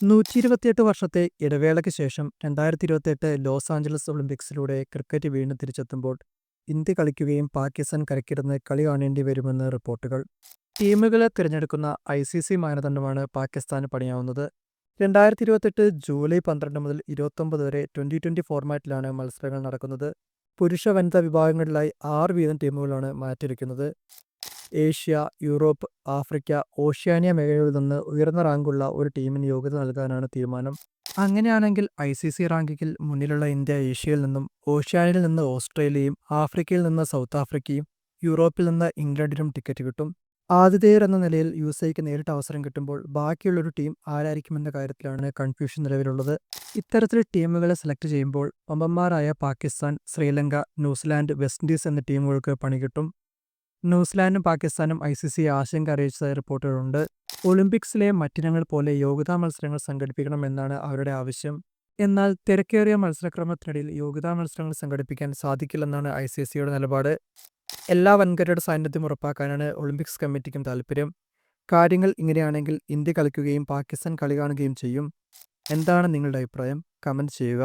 നൂറ്റി ഇരുപത്തിയെട്ട് വർഷത്തെ ഇടവേളയ്ക്ക് ശേഷം രണ്ടായിരത്തി ഇരുപത്തിയെട്ട് ലോസ് ആഞ്ചലസ് ഒളിമ്പിക്സിലൂടെ ക്രിക്കറ്റ് വീണ്ടും തിരിച്ചെത്തുമ്പോൾ ഇന്ത്യ കളിക്കുകയും പാകിസ്ഥാൻ കരക്കിടുന്ന കളി കാണേണ്ടി വരുമെന്ന് റിപ്പോർട്ടുകൾ. ടീമുകളെ തിരഞ്ഞെടുക്കുന്ന ഐ സി സി മാനദണ്ഡമാണ് പാകിസ്ഥാന് പണിയാവുന്നത്. രണ്ടായിരത്തി ഇരുപത്തെട്ട് ജൂലൈ പന്ത്രണ്ട് മുതൽ ഇരുപത്തൊമ്പത് വരെ ട്വന്റി ട്വന്റി ഫോർമാറ്റിലാണ് മത്സരങ്ങൾ നടക്കുന്നത്. പുരുഷ വനിതാ വിഭാഗങ്ങളിലായി ആറ് വീതം ടീമുകളാണ് മാറ്റിയിരിക്കുന്നത്. ഏഷ്യ യൂറോപ്പ് ആഫ്രിക്ക ഓഷ്യാനിയ മേഖലകളിൽ നിന്ന് ഉയർന്ന റാങ്കുള്ള ഒരു ടീമിന് യോഗ്യത നൽകാനാണ് തീരുമാനം. അങ്ങനെയാണെങ്കിൽ ഐ സി സി റാങ്കിങ്ങിൽ മുന്നിലുള്ള ഇന്ത്യ ഏഷ്യയിൽ നിന്നും ഓഷ്യാനിയിൽ നിന്ന് ഓസ്ട്രേലിയയും ആഫ്രിക്കയിൽ നിന്ന് സൗത്ത് ആഫ്രിക്കയും യൂറോപ്പിൽ നിന്ന് ഇംഗ്ലണ്ടിനും ടിക്കറ്റ് കിട്ടും. ആതിഥേയർ എന്ന നിലയിൽ യു എസ് ഐക്ക് നേരിട്ട് അവസരം കിട്ടുമ്പോൾ ബാക്കിയുള്ളൊരു ടീം ആരായിരിക്കുമെന്ന കാര്യത്തിലാണ് കൺഫ്യൂഷൻ നിലവിലുള്ളത്. ഇത്തരത്തിൽ ടീമുകളെ സെലക്ട് ചെയ്യുമ്പോൾ പമ്പന്മാരായ Pakistan Sri Lanka New Zealand West Indies എന്ന ടീമുകൾക്ക് പണി കിട്ടും. ന്യൂസിലാൻഡും പാകിസ്ഥാനും ഐ സി സി ആശങ്ക അറിയിച്ചതായി റിപ്പോർട്ടുകളുണ്ട്. ഒളിമ്പിക്സിലെ മറ്റിനങ്ങൾ പോലെ യോഗ്യതാ മത്സരങ്ങൾ സംഘടിപ്പിക്കണമെന്നാണ് അവരുടെ ആവശ്യം. എന്നാൽ തിരക്കേറിയ മത്സരക്രമത്തിനിടയിൽ യോഗ്യതാ മത്സരങ്ങൾ സംഘടിപ്പിക്കാൻ സാധിക്കില്ലെന്നാണ് ഐ സി സിയുടെ നിലപാട്. എല്ലാ വൻകരയുടെ സാന്നിധ്യം ഉറപ്പാക്കാനാണ് ഒളിമ്പിക്സ് കമ്മിറ്റിക്കും താല്പര്യം. കാര്യങ്ങൾ ഇങ്ങനെയാണെങ്കിൽ ഇന്ത്യ കളിക്കുകയും പാകിസ്ഥാൻ കളി കാണുകയും ചെയ്യും. എന്താണ് നിങ്ങളുടെ അഭിപ്രായം? കമന്റ് ചെയ്യുക.